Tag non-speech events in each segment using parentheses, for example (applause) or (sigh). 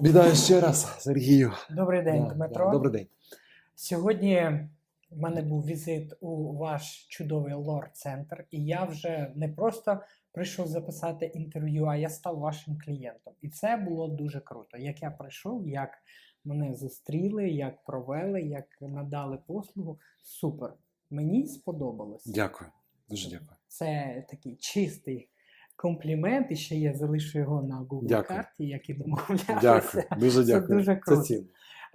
Вітаю ще раз, Сергію. Добрий день, Да, Дмитро. да, Добрий день. Сьогодні в мене був візит у ваш чудовий лор-центр, і я вже не просто прийшов записати інтерв'ю, а я став вашим клієнтом. І це було дуже круто. Як я прийшов, як мене зустріли, як провели, як надали послугу. Супер. Мені сподобалось. Дякую. Дуже дякую. Це такий чистий комплімент, і ще я залишу його на Google Дякую. карті, як і домовлялися. Дякую. Дуже Це дякую. дуже Це круто. цінно.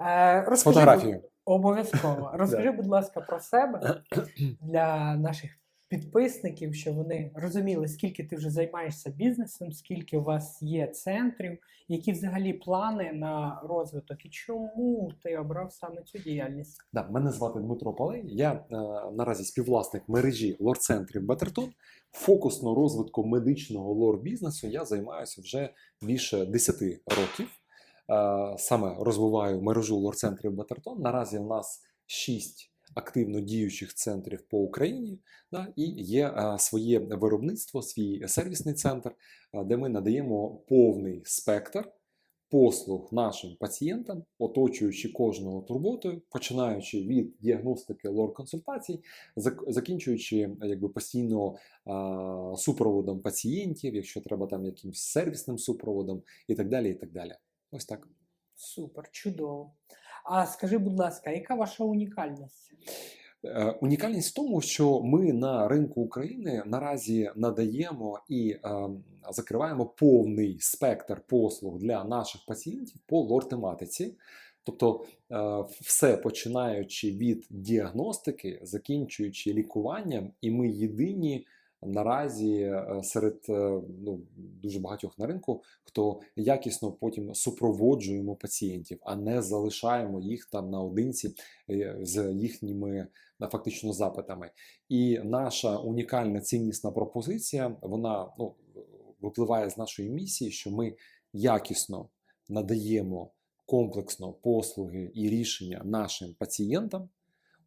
Е, розкажи, Фотографію. Обов'язково. Розкажи, будь ласка, про себе (clears throat) для наших підписників, щоб вони розуміли, скільки ти вже займаєшся бізнесом, скільки у вас є центрів, які взагалі плани на розвиток і чому ти обрав саме цю діяльність? Да, мене звати Дмитро Палей. Я е, наразі співвласник мережі лор-центрів Бетертон. Фокусно розвитку медичного лор-бізнесу я займаюся вже більше 10 років. Е, саме розвиваю мережу лор-центрів Бетертон. Наразі в нас 6 активно діючих центрів по Україні. Да, і є е, своє виробництво, свій сервісний центр, е, де ми надаємо повний спектр послуг нашим пацієнтам, оточуючи кожного турботою, починаючи від діагностики лор-консультацій, зак- закінчуючи е, якби постійно а, супроводом пацієнтів, якщо треба там якимсь сервісним супроводом, і так далі. І так далі. Ось так. Супер, чудово. А скажи, будь ласка, яка ваша унікальність? Е, Унікальність в тому, що ми на ринку України наразі надаємо і е, закриваємо повний спектр послуг для наших пацієнтів по лор-тематиці. Тобто е, все починаючи від діагностики, закінчуючи лікуванням, і ми єдині наразі е, серед е, ну, дуже багатьох на ринку, хто якісно потім супроводжуємо пацієнтів, а не залишаємо їх там наодинці е, з їхніми фактично запитами. І наша унікальна ціннісна пропозиція, вона ну, випливає з нашої місії, що ми якісно надаємо комплексно послуги і рішення нашим пацієнтам,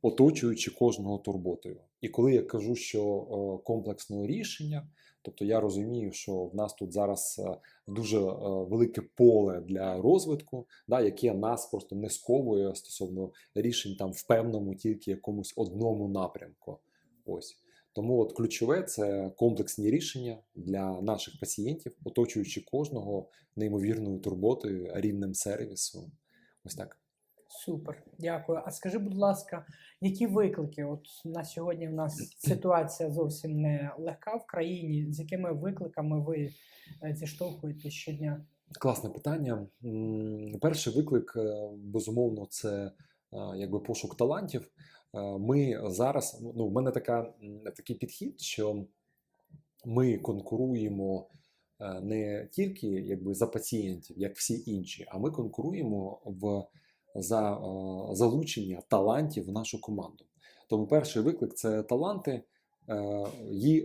оточуючи кожного турботою. І коли я кажу, що е, комплексне рішення, тобто я розумію, що в нас тут зараз е, дуже е, велике поле для розвитку, да, яке нас просто не сковує стосовно рішень там в певному тільки якомусь одному напрямку. Ось. Тому от ключове це комплексні рішення для наших пацієнтів, оточуючи кожного неймовірною турботою, рівнем сервісу. Ось так. Супер, дякую. А скажи, будь ласка, які виклики? От на сьогодні в нас ситуація зовсім не легка в країні. З якими викликами ви е, зіштовхуєтесь щодня? Класне питання. Перший виклик, е, безумовно, це е, якби пошук талантів. Ми зараз, ну, в мене така, такий підхід, що ми конкуруємо не тільки якби за пацієнтів, як всі інші, а ми конкуруємо в за е, залучення талантів в нашу команду. Тому перший виклик це таланти. Е,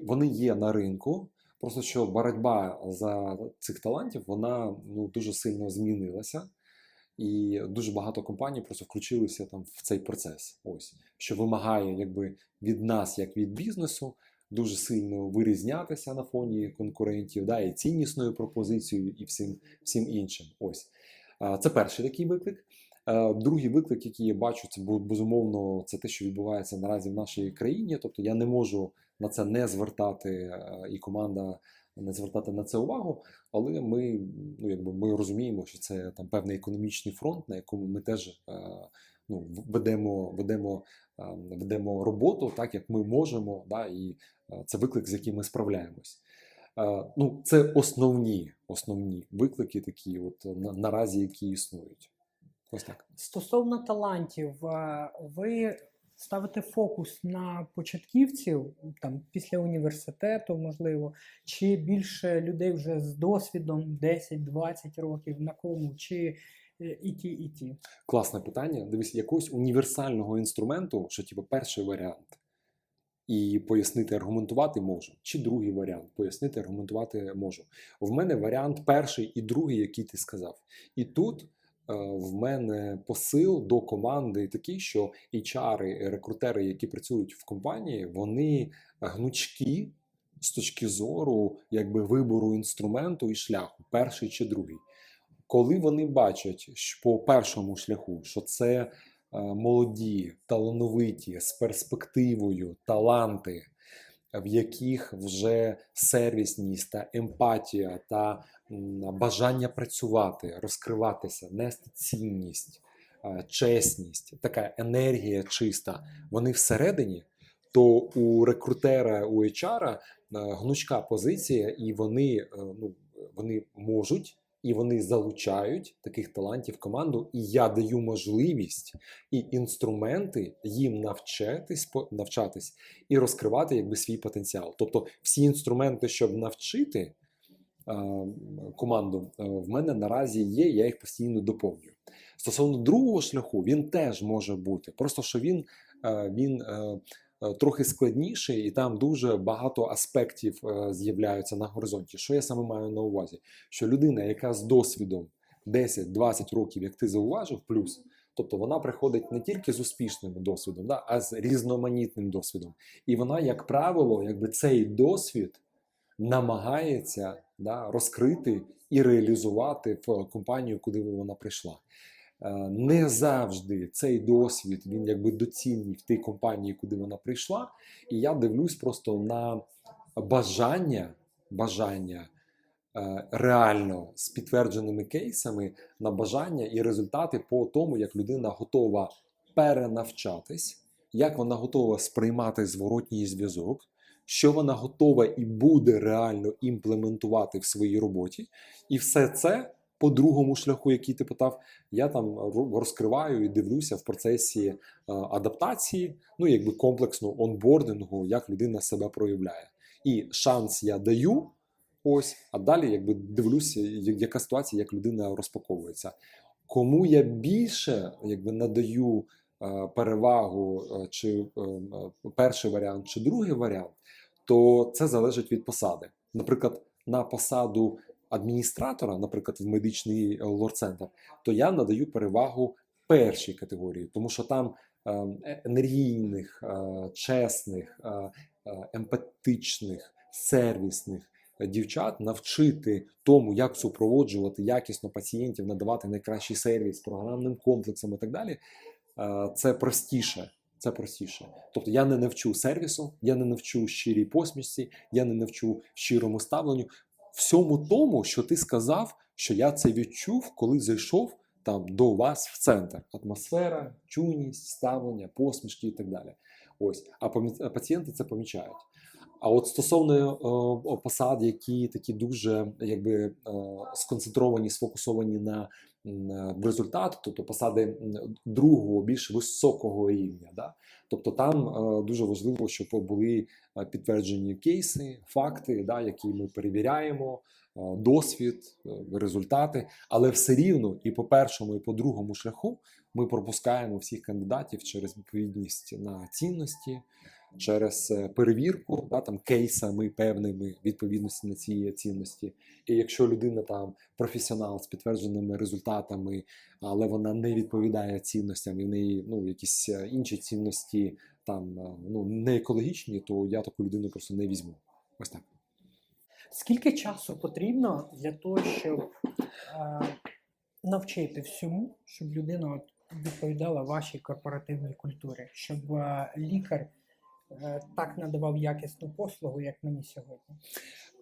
Вони є на ринку. Просто що боротьба за цих талантів вона ну дуже сильно змінилася, і дуже багато компаній просто включилися там в цей процес. Ось що вимагає, якби від нас, як від бізнесу, дуже сильно вирізнятися на фоні конкурентів, да, і ціннісною пропозицією, і всім, всім іншим. Ось це перший такий виклик. Е, Другий виклик, який я бачу, це безумовно це те, що відбувається наразі в нашій країні. Тобто я не можу на це не звертати, е, і команда не звертати на це увагу. Але ми, ну якби ми розуміємо, що це там певний економічний фронт, на якому ми теж е, ну, ведемо, ведемо, ведемо роботу так, як ми можемо, да, і це виклик, з яким ми справляємось. Ну, це основні, основні виклики, такі, от наразі, які існують. Ось так. Стосовно талантів, е, ви ставите фокус на початківців там після університету, можливо, чи більше людей вже з досвідом 10-20 років на кому, чи е, і ті, і ті? Класне питання. Дивись, якогось універсального інструменту, що типу перший варіант, і пояснити, аргументувати можу. Чи другий варіант пояснити, аргументувати можу. В мене варіант перший і другий, який ти сказав. І тут в мене посил до команди такий, що HR, рекрутери, які працюють в компанії, вони гнучкі з точки зору якби вибору інструменту і шляху, перший чи другий. коли вони бачать що по першому шляху, що це е, молоді, талановиті, з перспективою, таланти, в яких вже сервісність та емпатія та бажання працювати, розкриватися, нести цінність, чесність, така енергія чиста, вони всередині, то у рекрутера, у HR гнучка позиція, і вони, е, ну, вони можуть. І вони залучають таких талантів в команду, і я даю можливість і інструменти їм навчатись, навчатись і розкривати якби свій потенціал. Тобто, всі інструменти, щоб навчити команду, е, в мене наразі є, я їх постійно доповнюю. Стосовно другого шляху, він теж може бути. Просто що він, е, він е, трохи складніший, і там дуже багато аспектів е, з'являються на горизонті. Що я саме маю на увазі? Що людина, яка з досвідом 10-20 років, як ти зауважив, плюс. Тобто вона приходить не тільки з успішним досвідом, да, а з різноманітним досвідом. І вона, як правило, якби цей досвід намагається да, розкрити і реалізувати в компанію, куди вона прийшла. Е, Не завжди цей досвід він якби доцільний в тій компанії, куди вона прийшла. І я дивлюсь просто на бажання, бажання е, реально з підтвердженими кейсами на бажання і результати по тому, як людина готова перенавчатись, як вона готова сприймати зворотній зв'язок, що вона готова і буде реально імплементувати в своїй роботі, і все це по другому шляху, який ти питав, я там розкриваю і дивлюся в процесі е, адаптації, ну якби комплексно онбордингу, як людина себе проявляє. І шанс я даю. Ось, а далі якби дивлюся, яка ситуація, як людина розпаковується. Кому я більше якби надаю е, перевагу, е, чи перший варіант, чи другий варіант, то це залежить від посади. Наприклад, на посаду адміністратора, наприклад, в медичний е, лор-центр, то я надаю перевагу першій категорії, тому що там е, енергійних, е, чесних, емпатичних, сервісних дівчат навчити тому, як супроводжувати якісно пацієнтів, надавати найкращий сервіс програмним комплексом і так далі. Це простіше. Це простіше. Тобто я не навчу сервісу, я не навчу щирій посмішці, я не навчу щирому ставленню. Всьому тому, що ти сказав, що я це відчув, коли зайшов там до вас в центр. Атмосфера, чуйність, ставлення, посмішки і так далі. Ось, а пацієнти це помічають. А от стосовно е, посад, які такі дуже якби е, сконцентровані, сфокусовані на е, результат, тобто посади другого, більш високого рівня. Да? Тобто там е, дуже важливо, щоб були е, підтверджені кейси, факти, да, які ми перевіряємо, е, досвід, результати. Але все рівно і по першому, і по другому шляху ми пропускаємо всіх кандидатів через відповідність на цінності, через е, перевірку да, там, кейсами певними відповідності на ці цінності. І якщо людина там професіонал з підтвердженими результатами, але вона не відповідає цінностям, і в неї ну, якісь е, інші цінності там е, ну, не екологічні, то я таку людину просто не візьму. Ось так. Скільки часу потрібно для того, щоб е, навчити всьому, щоб людина відповідала вашій корпоративній культурі, щоб е, лікар так надавав якісну послугу, як мені сьогодні?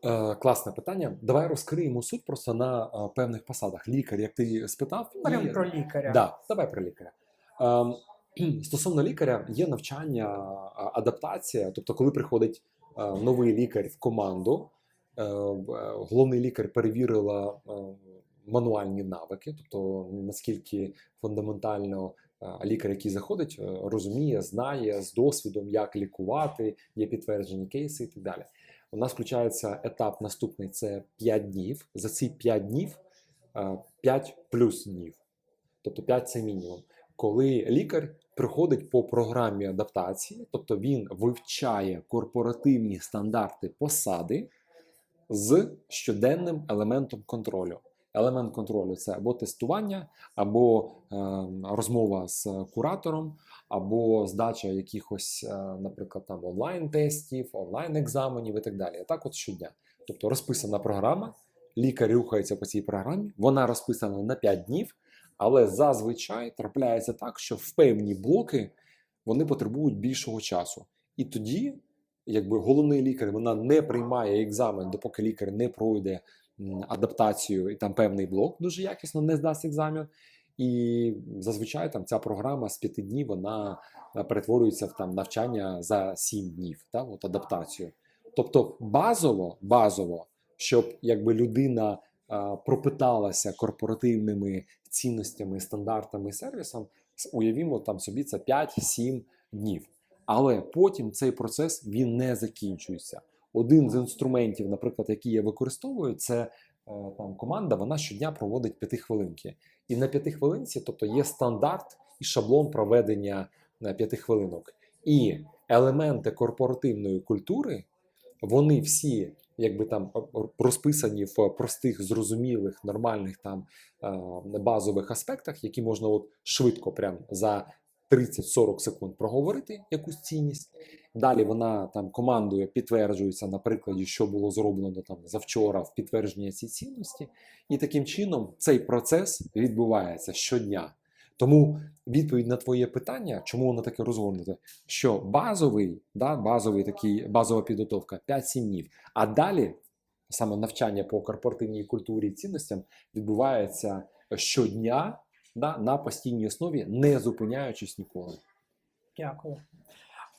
Е, класне питання. Давай розкриємо суть просто на е, певних посадах. Лікар, як ти спитав, Беремо і- про лікаря. Да, давай про лікаря. Ем, (clears throat) Стосовно лікаря, є навчання, адаптація. Тобто, коли приходить е, новий лікар в команду, е, е, головний лікар перевірила е, мануальні навики, тобто наскільки фундаментально е, лікар, який заходить, е, розуміє, знає з досвідом, як лікувати, є підтверджені кейси і так далі. У нас включається етап наступний це 5 днів. За ці 5 днів 5 плюс днів. Тобто 5 це мінімум. Коли лікар приходить по програмі адаптації, тобто він вивчає корпоративні стандарти посади з щоденним елементом контролю. Елемент контролю це або тестування, або е, розмова з куратором, або здача якихось, е, наприклад, там онлайн-тестів, онлайн-екзаменів і так далі. Так, от щодня. Тобто розписана програма, лікар рухається по цій програмі, вона розписана на 5 днів, але зазвичай трапляється так, що в певні блоки вони потребують більшого часу. І тоді, якби головний лікар вона не приймає екзамен, допоки лікар не пройде адаптацію і там певний блок дуже якісно не здасть екзамен. І зазвичай там ця програма з п'яти днів вона е, перетворюється в там навчання за сім днів, та от адаптацію. Тобто базово, базово, щоб якби людина а, пропиталася корпоративними цінностями, стандартами сервісом, уявімо там собі це 5-7 днів. Але потім цей процес він не закінчується. Один з інструментів, наприклад, який я використовую, це е, там команда. Вона щодня проводить п'ятихвилинки. І на п'ятихвилинці, тобто є стандарт і шаблон проведення на п'ятихвилинок. І елементи корпоративної культури, вони всі якби там розписані в простих, зрозумілих, нормальних там е, базових аспектах, які можна от швидко, прям за 30-40 секунд проговорити якусь цінність. Далі вона там командою підтверджується на прикладі, що було зроблено там завчора в підтвердження цієї цінності. І таким чином цей процес відбувається щодня. Тому відповідь на твоє питання, чому воно таке розгорнуте, що базовий, да, базовий такий, базова підготовка 5-7 днів. А далі саме навчання по корпоративній культурі і цінностям відбувається щодня да, на постійній основі, не зупиняючись ніколи. Дякую.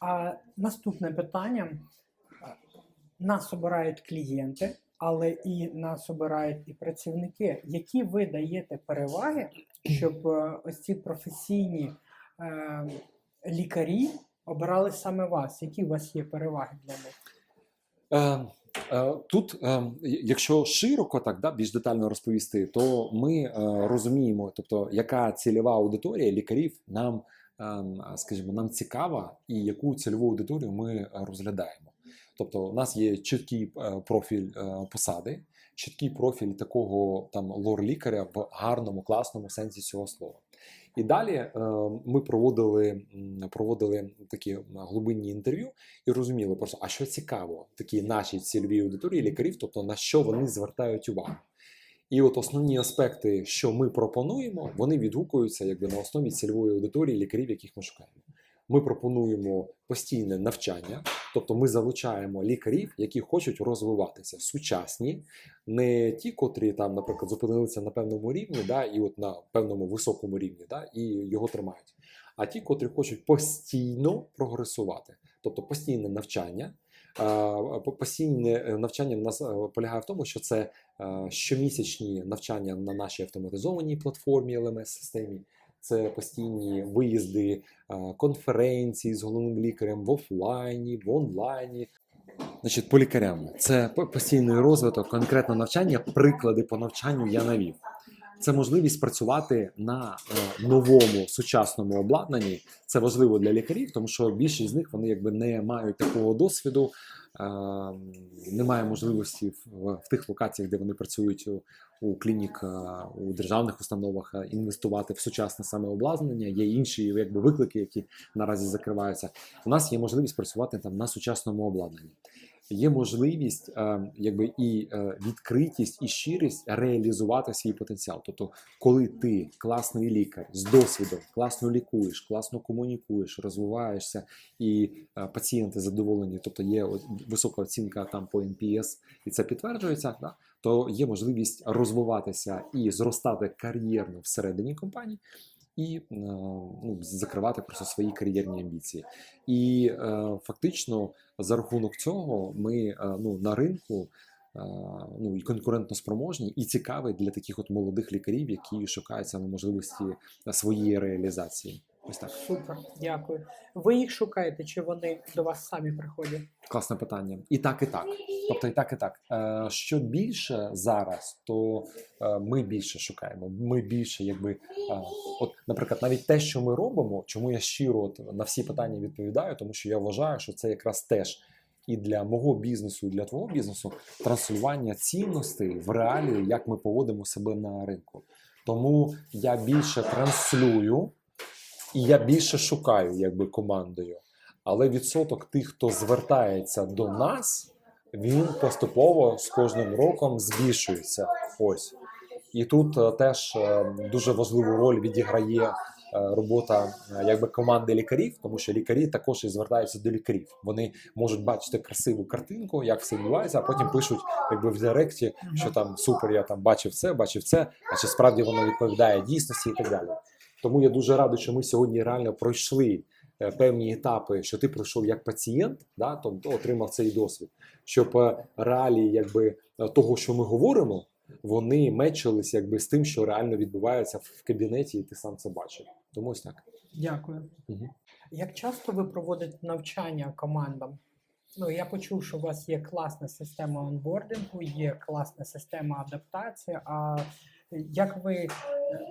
А наступне питання. Нас обирають клієнти, але і нас обирають і працівники. Які ви даєте переваги, щоб е, ось ці професійні е, лікарі обирали саме вас? Які у вас є переваги для них? Е, е, Тут, е, якщо широко так да, більш детально розповісти, то ми е, розуміємо, тобто, яка цільова аудиторія лікарів нам, скажімо, нам цікава, і яку цільову аудиторію ми е, розглядаємо. Тобто, у нас є чіткий е, профіль е, посади, чіткий профіль такого там лор-лікаря в гарному, класному сенсі цього слова. І далі е, ми проводили, проводили такі глибинні інтерв'ю і розуміли просто, а що цікаво, такі наші цільові аудиторії лікарів, тобто на що вони звертають увагу. І от основні аспекти, що ми пропонуємо, вони відгукуються якби на основі цільової аудиторії лікарів, яких ми шукаємо. Ми пропонуємо постійне навчання, тобто ми залучаємо лікарів, які хочуть розвиватися, сучасні, не ті, котрі там, наприклад, зупинилися на певному рівні, да, і от на певному високому рівні, да, і його тримають. А ті, котрі хочуть постійно прогресувати, тобто постійне навчання. Постійне е, навчання в нас е, полягає в тому, що це е, щомісячні навчання на нашій автоматизованій платформі LMS системі. Це постійні виїзди, конференції з головним лікарем в офлайні, в онлайні. Значить, по лікарям це по- постійний розвиток, конкретно навчання, приклади по навчанню я навів. Це можливість працювати на е, новому сучасному обладнанні. Це важливо для лікарів, тому що більшість з них вони якби не мають такого досвіду, е, немає можливості в, в тих локаціях, де вони працюють у, у клінік, е, у державних установах, інвестувати в сучасне саме обладнання. Є інші якби виклики, які наразі закриваються. У нас є можливість працювати там на сучасному обладнанні. Є можливість, е, якби і е, відкритість, і щирість реалізувати свій потенціал. Тобто, коли ти класний лікар з досвідом, класно лікуєш, класно комунікуєш, розвиваєшся, і е, пацієнти задоволені, тобто є висока оцінка там по NPS, і це підтверджується, да? то є можливість розвиватися і зростати кар'єрно всередині компанії. І е, ну, закривати просто свої кар'єрні амбіції. І е, фактично за рахунок цього ми е, ну, на ринку ну, і конкурентно спроможні, і цікаві для таких от молодих лікарів, які шукають саме можливості своєї реалізації. Ось так. Супер, дякую. Ви їх шукаєте, чи вони до вас самі приходять? Класне питання. І так, і так. Тобто, і так, і так. Е, що більше зараз, то е, ми більше шукаємо. Ми більше, якби, е, от, наприклад, навіть те, що ми робимо, чому я щиро от, на всі питання відповідаю, тому що я вважаю, що це якраз теж. І для мого бізнесу, і для твого бізнесу транслювання цінностей в реалії, як ми поводимо себе на ринку. Тому я більше транслюю і я більше шукаю, якби командою. Але відсоток тих, хто звертається до нас, він поступово з кожним роком збільшується. Ось. І тут е, теж е, дуже важливу роль відіграє е, робота якби команди лікарів, тому що лікарі також і звертаються до лікарів. Вони можуть бачити красиву картинку, як все відбувається, а потім пишуть якби в директі, що там супер, я там бачив це, бачив це, а чи справді воно відповідає дійсності і так далі. Тому я дуже радий, що ми сьогодні реально пройшли е, певні етапи, що ти пройшов як пацієнт, да, тобто отримав цей досвід, щоб е, реалії якби е, того, що ми говоримо, вони мечились якби з тим, що реально відбувається в кабінеті, і ти сам це бачив. Тому ось так. Дякую. Мгм. Як часто ви проводите навчання командам? Ну, я почув, що у вас є класна система онбордингу, є класна система адаптації. А як ви е,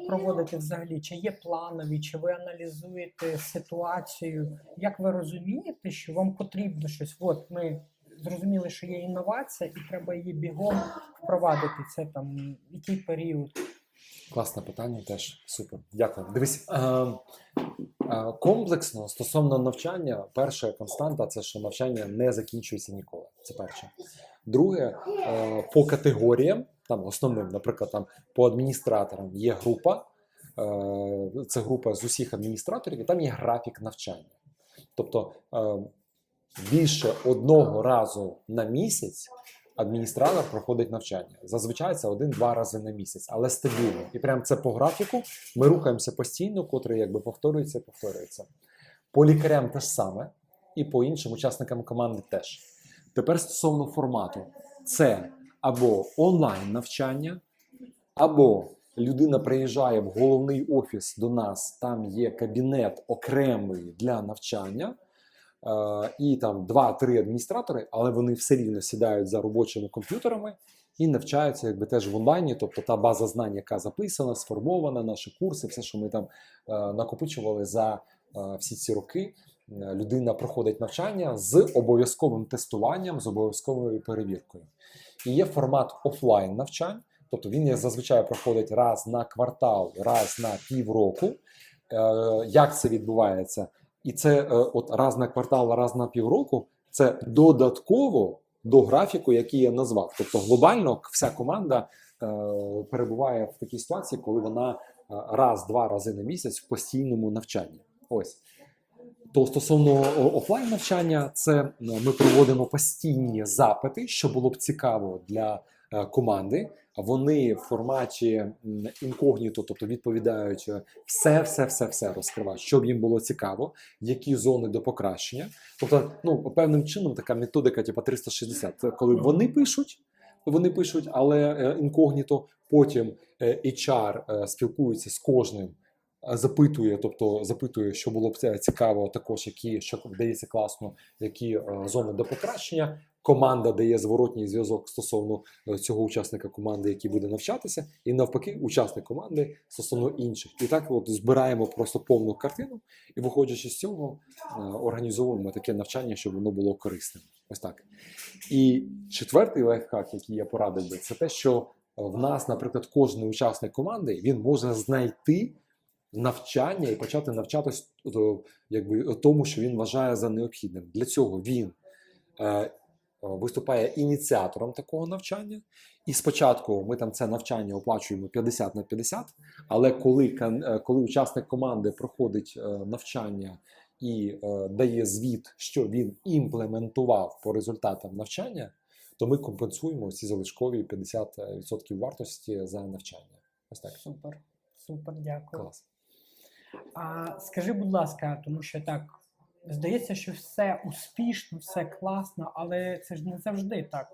проводите взагалі? Чи є планові, чи ви аналізуєте ситуацію? Як ви розумієте, що вам потрібно щось? От ми зрозуміли, що є інновація, і треба її бігом впровадити. Це там який період? Класне питання теж супер. Дякую. Дивись, е, е, комплексно стосовно навчання, перша константа це що навчання не закінчується ніколи. Це перше. Друге, е, по категоріям, там основним, наприклад, там по адміністраторам є група. е, Це група з усіх адміністраторів, і там є графік навчання. Тобто е, більше одного разу на місяць адміністратор проходить навчання. Зазвичай це один-два рази на місяць, але стабільно. І прям це по графіку. Ми рухаємося постійно, котрий якби повторюється, повторюється. По лікарям те ж саме, і по іншим учасникам команди теж. Тепер стосовно формату, це або онлайн навчання, або людина приїжджає в головний офіс до нас, там є кабінет окремий для навчання. Е, і там два-три адміністратори, але вони все рівно сідають за робочими комп'ютерами і навчаються якби теж в онлайні. Тобто та база знань, яка записана, сформована, наші курси, все, що ми там е, накопичували за е, всі ці роки. Людина проходить навчання з обов'язковим тестуванням, з обов'язковою перевіркою. І є формат офлайн навчань, тобто він зазвичай проходить раз на квартал, раз на півроку. Е, Як це відбувається? І це е, от раз на квартал, раз на півроку це додатково до графіку, який я назвав. Тобто глобально вся команда е, перебуває в такій ситуації, коли вона раз-два рази на місяць в постійному навчанні. Ось. То стосовно офлайн навчання, це е, ми проводимо постійні запити, що було б цікаво для е, команди. Вони в форматі інкогніто, тобто відповідають е, все, все, все, все розкривають, щоб їм було цікаво, які зони до покращення. Тобто, ну певним чином така методика, типу 360, це коли вони пишуть, вони пишуть, але е, інкогніто, потім HR спілкується з кожним. Е, Запитує, тобто запитує, що було б цікаво, також які що вдається класно, які е, зони до покращення. Команда дає зворотній зв'язок стосовно е, цього учасника команди, який буде навчатися, і навпаки, учасник команди стосовно інших. І так от збираємо просто повну картину, і виходячи з цього, організовуємо таке навчання, щоб воно було корисним. Ось так. І четвертий лайфхак, який я порадив би, це те, що в нас, наприклад, кожен учасник команди він може знайти навчання і почати навчатись е, якби тому, що він вважає за необхідним. Для цього він е, е, виступає ініціатором такого навчання. І спочатку ми там це навчання оплачуємо 50 на 50, але коли, е, коли учасник команди проходить е, навчання і е, дає звіт, що він імплементував по результатам навчання, то ми компенсуємо ці залишкові 50% вартості за навчання. Ось так. Супер, супер, дякую. Клас. А скажи, будь ласка, тому що так здається, що все успішно, все класно, але це ж не завжди так.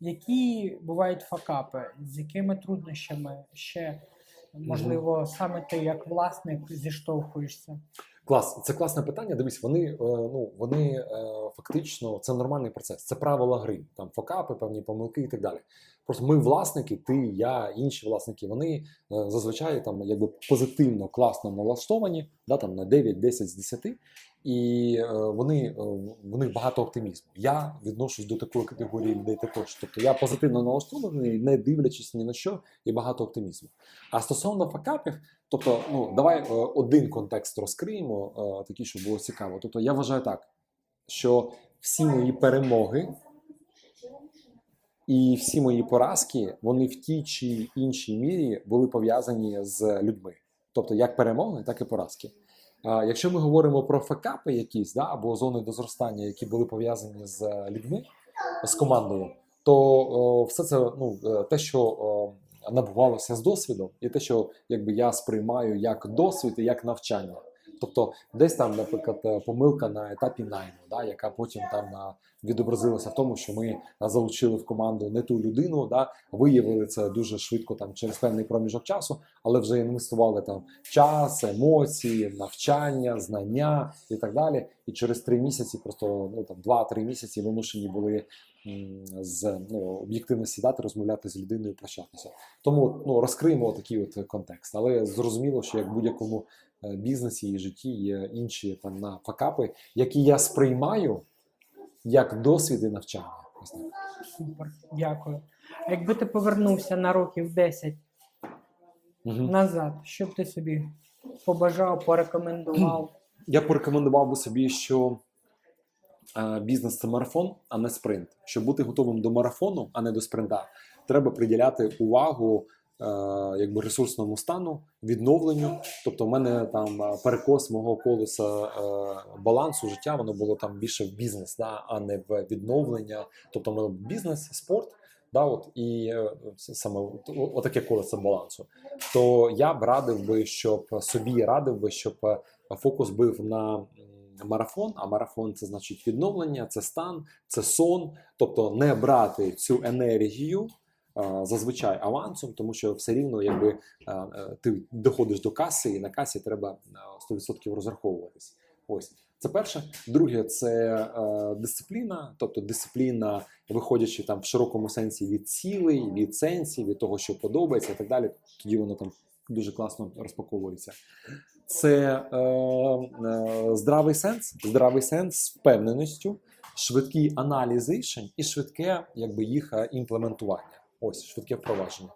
Які бувають факапи, з якими труднощами ще можливо саме ти як власник зіштовхуєшся? Клас, це класне питання. Дивись, вони е, ну вони е, фактично це нормальний процес. Це правила гри, там фокапи, певні помилки і так далі. Просто ми власники, ти, я, інші власники, вони е, зазвичай там якби позитивно, класно налаштовані, да, там на 9, 10 з 10, і е, вони е, них багато оптимізму. Я відношусь до такої категорії людей також. Тобто я позитивно налаштований, не дивлячись ні на що, і багато оптимізму. А стосовно факапів, тобто, ну давай е, один контекст розкриємо, такий, щоб було цікаво. Тобто, я вважаю так, що всі мої перемоги І всі мої поразки, вони в тій чи іншій мірі були пов'язані з людьми. Тобто як перемоги, так і поразки. Якщо ми говоримо про факапи якісь, да, або зони дозростання, які були пов'язані з людьми, з командою, то о, все це ну, е, те, що о, набувалося з досвідом, і те, що якби я сприймаю як досвід і як навчання. Тобто, десь там, наприклад, е, помилка на етапі найму, да, яка потім там а, відобразилася в тому, що ми залучили в команду не ту людину, да, виявили це дуже швидко там через певний проміжок часу, але вже інвестували там час, емоції, навчання, знання і так далі. І через три місяці, просто ну там два-три місяці, вимушені були з ну, об'єктивно сідати, розмовляти з людиною, прощатися. Тому ну розкриємо такий от контекст. Але зрозуміло, що як будь-якому е, бізнесі і житті є інші там на факапи, які я сприймаю як досвід і навчання. Супер, дякую. А якби ти повернувся на років 10 Мгм. назад, що б ти собі побажав, порекомендував? (clears throat) Я порекомендував би собі, що е, бізнес це марафон, а не спринт. Щоб бути готовим до марафону, а не до спринта, треба приділяти увагу е, якби ресурсному стану, відновленню. Тобто, в мене там е, перекос мого колеса е, балансу життя, воно було там більше в бізнес, да, а не в відновлення. Тобто, мене бізнес, спорт. Да, от, і е, саме отаке колесо балансу. То я б радив би, щоб собі радив би, щоб е, фокус був на марафон. А марафон це значить відновлення, це стан, це сон. Тобто не брати цю енергію е, зазвичай авансом, тому що все рівно, якби е, ти доходиш до каси, і на касі треба е, 100% розраховуватись. Ось. Це перше. Друге, це е, дисципліна, тобто дисципліна, виходячи там в широкому сенсі від цілей, від сенсів, від того, що подобається, і так далі. Тоді воно там дуже класно розпаковується. Це е, е, здравий сенс, здравий сенс з впевненістю, швидкий аналіз рішень і швидке, якби їх е, імплементування. Ось швидке впровадження.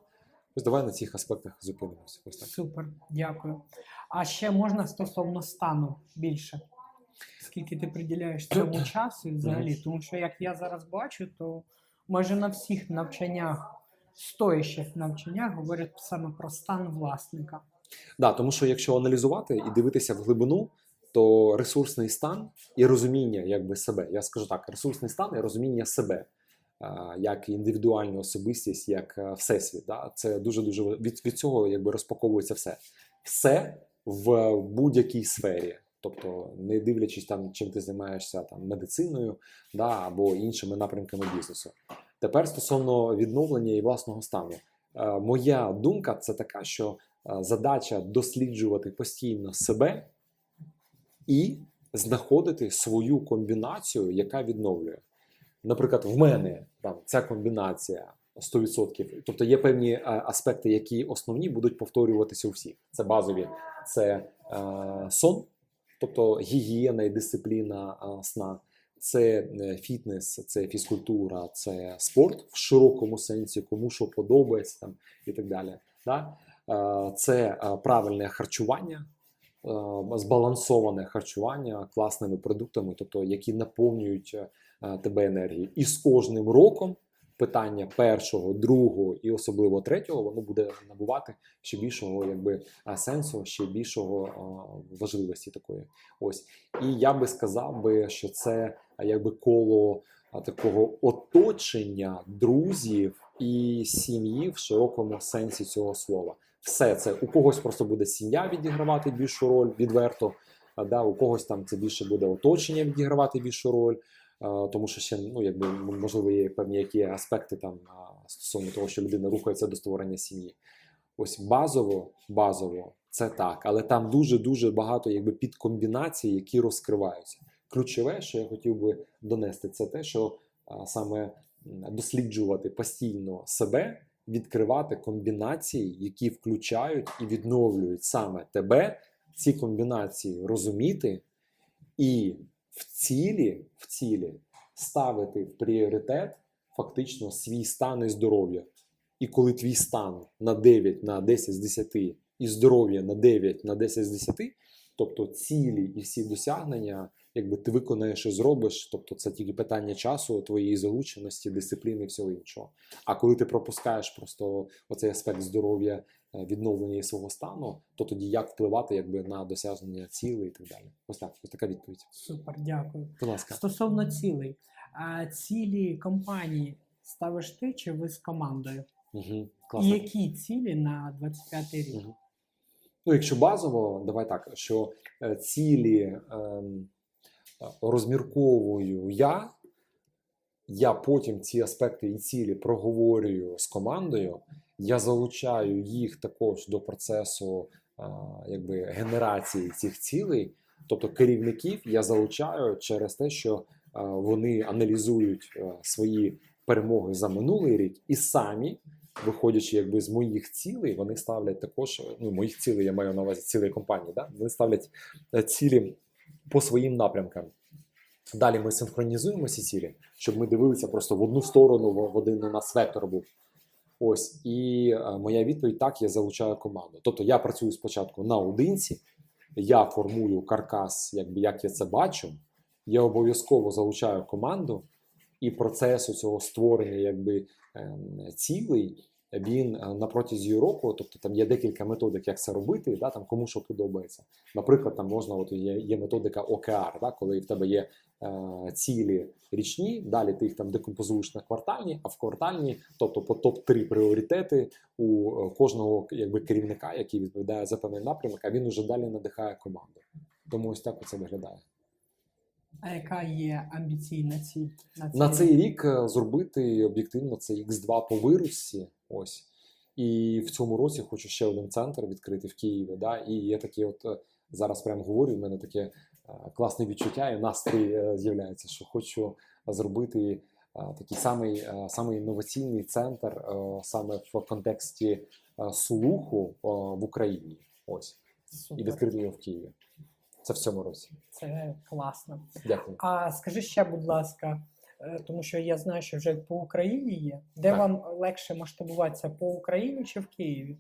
Ось давай на цих аспектах зупинимося. Ось так. Супер, дякую. А ще можна стосовно стану більше. Скільки ти приділяєш цьому (clears throat) часу і взагалі? Тому що як я зараз бачу, то майже на всіх навчаннях, стоящих навчаннях, говорять саме про стан власника. Да, тому що якщо аналізувати і дивитися в глибину, то ресурсний стан і розуміння якби себе. Я скажу так: ресурсний стан і розуміння себе як індивідуальну особистість, як а, всесвіт. Да? Це дуже дуже від, від цього якби розпаковується все. Все в будь-якій сфері. Тобто, не дивлячись там, чим ти займаєшся там медициною да, або іншими напрямками бізнесу. Тепер стосовно відновлення і власного стану, Е, моя думка це така, що е, задача досліджувати постійно себе і знаходити свою комбінацію, яка відновлює. Наприклад, в мене там ця комбінація 100%. Тобто є певні е, аспекти, які основні будуть повторюватися у всіх. Це базові, це е, сон, тобто гігієна і дисципліна е, сна. Це е, фітнес, це фізкультура, це спорт в широкому сенсі, кому що подобається там і так далі. Да? Е, Це правильне харчування, збалансоване харчування класними продуктами, тобто які наповнюють тебе енергією. І з кожним роком питання першого, другого і особливо третього, воно буде набувати ще більшого якби сенсу, ще більшого важливості такої. Ось і я би сказав би, що це якби коло такого оточення друзів і сім'ї в широкому сенсі цього слова. Все це у когось просто буде сім'я відігравати більшу роль відверто. Да, у когось там це більше буде оточення відігравати більшу роль, тому що ще ну якби можливо є певні які аспекти там стосовно того, що людина рухається до створення сім'ї. Ось базово, базово це так, але там дуже дуже багато якби підкомбінацій, які розкриваються. Ключове, що я хотів би донести, це те, що саме досліджувати постійно себе, відкривати комбінації, які включають і відновлюють саме тебе, ці комбінації розуміти і в цілі, в цілі ставити в пріоритет фактично свій стан і здоров'я. І коли твій стан на 9 на 10 з 10 і здоров'я на 9 на 10 з 10, тобто цілі і всі досягнення якби ти виконаєш і зробиш, тобто це тільки питання часу, твоєї залученості, дисципліни і всього іншого. А коли ти пропускаєш просто оцей аспект здоров'я, е, відновлення свого стану, то тоді як впливати якби на досягнення цілей і так далі. Ось так, ось така відповідь. Супер, дякую. Будь ласка. Стосовно цілей, а цілі компанії ставиш ти чи ви з командою? Угу. І які цілі на 25 рік? Мгм. Ну, якщо базово, давай так, що е, цілі ем, розмірковую я, я потім ці аспекти і цілі проговорюю з командою, я залучаю їх також до процесу якби, генерації цих цілей. Тобто керівників я залучаю через те, що вони аналізують свої перемоги за минулий рік і самі виходячи якби з моїх цілей, вони ставлять також ну моїх цілей, я маю на увазі цілей компанії. Да? Вони ставлять е, цілі по своїм напрямкам. Далі ми синхронізуємо ці цілі, щоб ми дивилися просто в одну сторону, в один у нас вектор був. Ось і е, моя відповідь так, я залучаю команду. Тобто я працюю спочатку наодинці, я формую каркас, якби як я це бачу. Я обов'язково залучаю команду, і процесу цього створення якби ем, цілей він е, на протязі року, тобто там є декілька методик, як це робити, да, там кому що подобається. Наприклад, там можна, от є, є методика OKR, да, коли в тебе є е, цілі річні, далі ти їх там декомпозуєш на квартальні, а в квартальні, тобто по топ-3 пріоритети у е, кожного якби керівника, який відповідає за певний напрямок, а він уже далі надихає команду. Тому ось так це виглядає. А яка є амбіційна ціль на цей, На цей рік е, зробити об'єктивно це X2 по вирусі. Ось. І в цьому році хочу ще один центр відкрити в Києві. Да? І є такі, от е, зараз прямо говорю, в мене таке е, класне відчуття і настрій е, з'являється, що хочу зробити такий самий, самий інноваційний центр саме в контексті слуху в Україні. Ось. І відкрити його в Києві. Це в цьому році. Це класно. Дякую. А скажи ще, будь ласка, тому що я знаю, що вже по Україні є. Де Так. вам легше масштабуватися по Україні чи в Києві?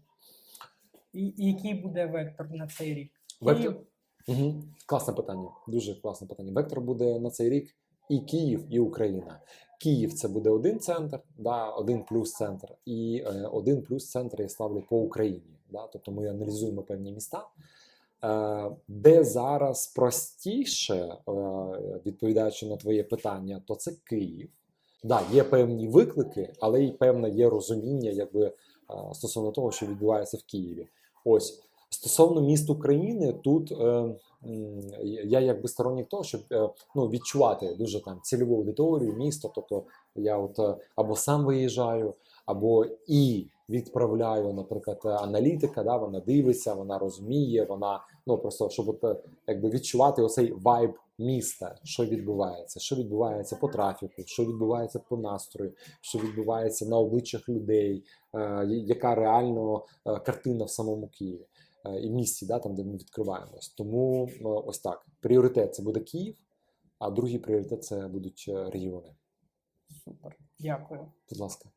І, і який буде вектор на цей рік? Вектор, Київ? Угу. Класне питання. Дуже класне питання. Вектор буде на цей рік і Київ, і Україна. Київ це буде один центр, да, один плюс центр, і е, один плюс центр я ставлю по Україні. Да, тобто ми аналізуємо певні міста. Е, де зараз простіше, е, відповідаючи на твоє питання, то це Київ. Да, є певні виклики, але й певне є розуміння, якби е, стосовно того, що відбувається в Києві. Ось стосовно міст України, тут я якби сторонник того, щоб ну, відчувати дуже там цільову аудиторію, місто. Тобто я от або сам виїжджаю, або і відправляю, наприклад, аналітика, да, вона дивиться, вона розуміє, вона ну просто щоб от, е, якби відчувати оцей вайб міста, що відбувається, що відбувається по трафіку, що відбувається по настрою, що відбувається на обличчях людей, е, яка реально е, картина в самому Києві е, і місті, да, там де ми відкриваємось. Тому е, ось так. Пріоритет це буде Київ, а другий пріоритет це будуть регіони. Супер. Дякую. Будь ласка.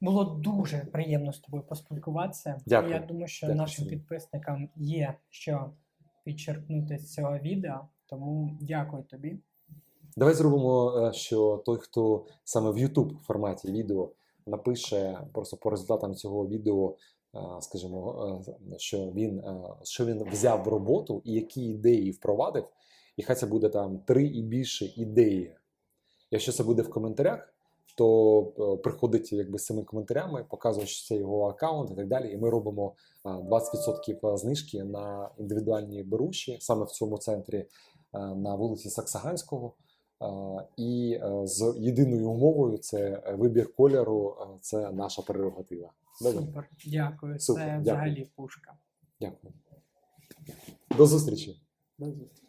Було дуже приємно з тобою поспілкуватися. Дякую. Я думаю, що Дякую, нашим підписникам є що підчеркнути з цього відео. Тому дякую тобі. Давай зробимо, е, що той, хто саме в YouTube форматі відео напише просто по результатам цього відео, е, скажімо, е, що він, що він взяв в роботу і які ідеї впровадив, і хай це буде там три і більше ідеї. Якщо це буде в коментарях, то е, приходить якби з цими коментарями, показує, що це його аккаунт і так далі. І ми робимо е, 20% знижки на індивідуальні беруші саме в цьому центрі е, на вулиці Саксаганського. Е, І е, з єдиною умовою це е, вибір кольору, е, це наша прерогатива. Добре? Супер. Дякую. Супер, Це дякую. взагалі пушка. Дякую. До зустрічі. До зустрічі.